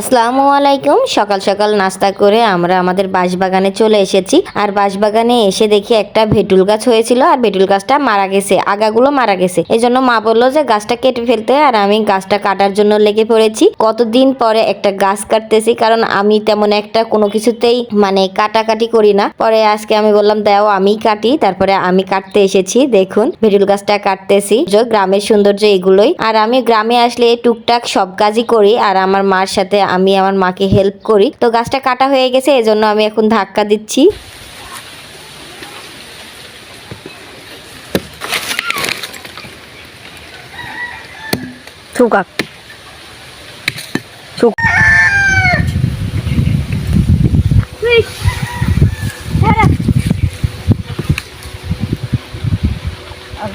আসসালামু আলাইকুম। সকাল সকাল নাস্তা করে আমরা আমাদের বাঁশবাগানে চলে এসেছি। আর বাঁশবাগানে এসে দেখি একটা ভেটুল গাছ হয়েছিল আর ভেটুল গাছটা মারা গেছে, আগাগুলো মারা গেছে। এই জন্য মা বলল যে গাছটা কেটে ফেলতে আর আমি গাছটা কাটার জন্য লেগে পড়েছি। কতদিন পরে একটা গাছ কাটতেছি, কারণ আমি তেমন একটা কোনো কিছুতেই মানে কাটাকাটি করি না। পরে আজকে আমি বললাম, দাও আমি কাটি। তারপরে আমি কাটতে এসেছি, দেখুন, ভেটুল গাছটা কাটতেছি। গ্রামের সৌন্দর্য এগুলোই। আর আমি গ্রামে আসলে টুকটাক সব কাজই করি। আর আমার মার সাথে আমি আমার মাকে হেল্প করি। তো গাছটা কাটা হয়ে গেছে, এজন্য আমি এখন ধাক্কা দিচ্ছি।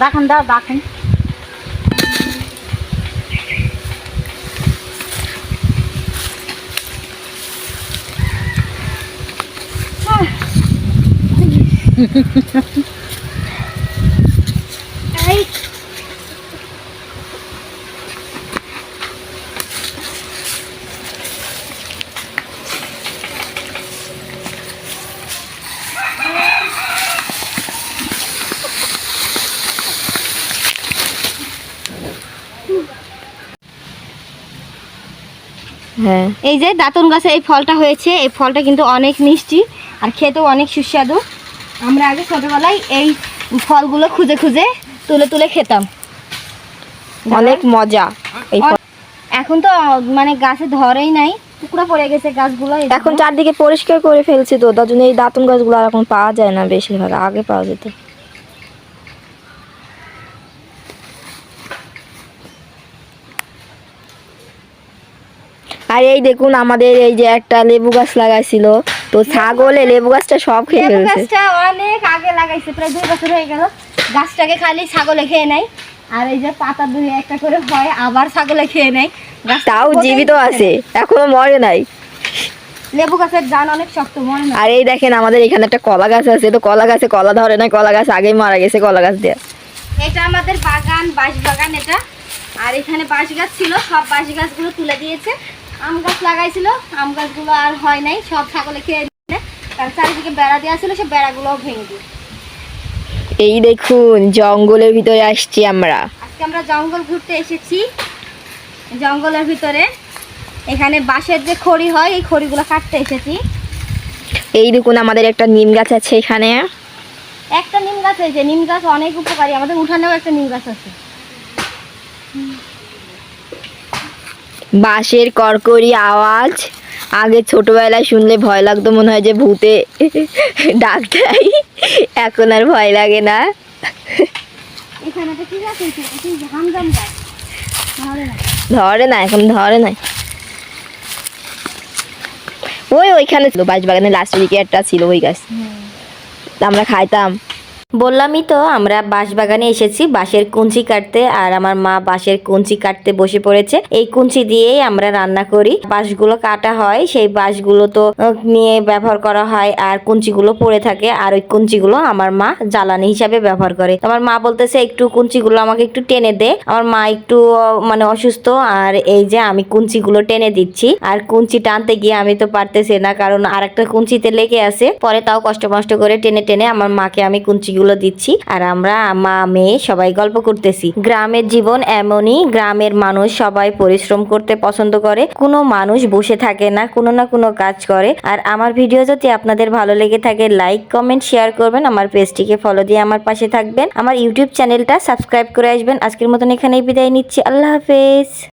দেখেন দাও দেখেন হ্যাঁ। এই যে দাঁতন গাছে এই ফলটা হয়েছে, এই ফলটা কিন্তু অনেক মিষ্টি আর খেতেও অনেক সুস্বাদু। আমরা আগে ছোটবেলায় এই ফলগুলো খুঁজে খুঁজে তুলে তুলে খেতাম। অনেক মজা এই এখন তো মানে গাছে ধরেই নাই টুকরা পড়ে গেছে গাছগুলো এখন চারদিকে পরিষ্কার করে ফেলছি তো তার জন্য এই দাঁতন গাছগুলো আর এখন পাওয়া যায় না বেশিরভাগ আগে পাওয়া যেত। আর এই দেখুন আমাদের এই যে একটা লেবু গাছ লাগাইছিল তো ছাগলে লেবু গাছটা সব খেয়ে লেবু ফেলছে। গাছটা অনেক আগে লাগাইছে প্রায় দুই বছর হয়ে গেল। গাছটাকে খালি ছাগলে খেয়ে নেয় আর এই যে পাতা দুই একটা করে হয় আবার ছাগলে খেয়ে নেয় তাও জীবিত আছে এখনও মরে নাই। লেবু গাছের জান অনেক শক্ত মনে না। আর এই দেখেন আমাদের এখানে একটা কলা গাছ আছে তো কলা গাছে কলা ধরে না কলা গাছ আগেই মারা গেছে কলা গাছ দিয়ে। এটা আমাদের বাগান বাঁশ বাগান এটা। আর এখানে বাঁশ গাছ ছিল সব বাঁশ গাছগুলো তুলে দিয়েছে। আম গাছ লাগাইছিল আম গাছগুলো আর হয় নাই সব ছাগলে খেয়ে নিয়ে তার চারিদিকে বেড়া দেওয়া ছিল সে বেড়াগুলোও ভেঙে দিয়ে এই দেখুন জঙ্গলের ভিতরে আসছি আমরা। আজকে আমরা জঙ্গল ঘুরতে এসেছি। জঙ্গলের ভিতরে এখানে বাঁশের যে খড়ি হয় এই খড়িগুলো কাটতে এসেছি। এই দেখুন আমাদের একটা নিম গাছ আছে এখানে। একটা নিম গাছ হয়েছে নিম গাছ অনেক উপকারী। আমাদের উঠানেও একটা নিম গাছ আছে। বাঁশের কড়কড়ি আওয়াজ। আগে ছোটবেলায় শুনলে ভয় লাগতো, মনে হয় যে ভূতে ডাক দেয়। এখন আর ভয় লাগে না। ধরে না, এখন ধরে না। ওই ওইখানে ছিল বাঁশ বাগানে লাস্টের দিকে একটা ছিল ওই গাছ। আমরা খাইতাম। বললামই তো, আমরা বাঁশ বাগানে এসেছি, বাঁশের কুঞ্চি কাটতে, আর আমার মা বাঁশের কুঞ্চি কাটতে বসে পড়েছে। এই কুঞ্চি দিয়েই আমরা রান্না করি। বাঁশগুলো কাটা হয়, সেই বাঁশগুলো তো নিয়ে ব্যবহার করা হয়, আর কুঞ্চিগুলো পড়ে থাকে, আর ওই কুঞ্চিগুলো আমার মা জ্বালানি হিসাবে ব্যবহার করে। আমার মা বলতেছে, একটু কুঞ্চিগুলো আমাকে একটু টেনে দে। আমার মা একটু মানে অসুস্থ, আর এই যে আমি কুঞ্চিগুলো টেনে দিচ্ছি। আর কুঞ্চি টানতে গিয়ে আমি তো পারতেছি না, কারণ আর একটা কুঞ্চিতে লেগে আছে। পরে তাও কষ্ট মষ্ট করে টেনে টেনে আমার মাকে আমি কুঞ্চিগুলো দিচ্ছি। আর আমরা মা, মেয়ে সবাই গল্প করতেছি। গ্রামের জীবন এমনই, গ্রামের মানুষ সবাই পরিশ্রম করতে পছন্দ করে। কোনো মানুষ বসে থাকে না, কোনো না কোনো কাজ করে। আর আমার ভিডিও যদি আপনাদের ভালো লেগে থাকে, লাইক, কমেন্ট, শেয়ার করবেন। আমার পেজটিকে ফলো দিয়ে আমার পাশে থাকবেন। আমার ইউটিউব চ্যানেলটা সাবস্ক্রাইব করে আসবেন। আজকের মতন এখানেই বিদায় নিচ্ছি। আল্লাহ হাফেজ।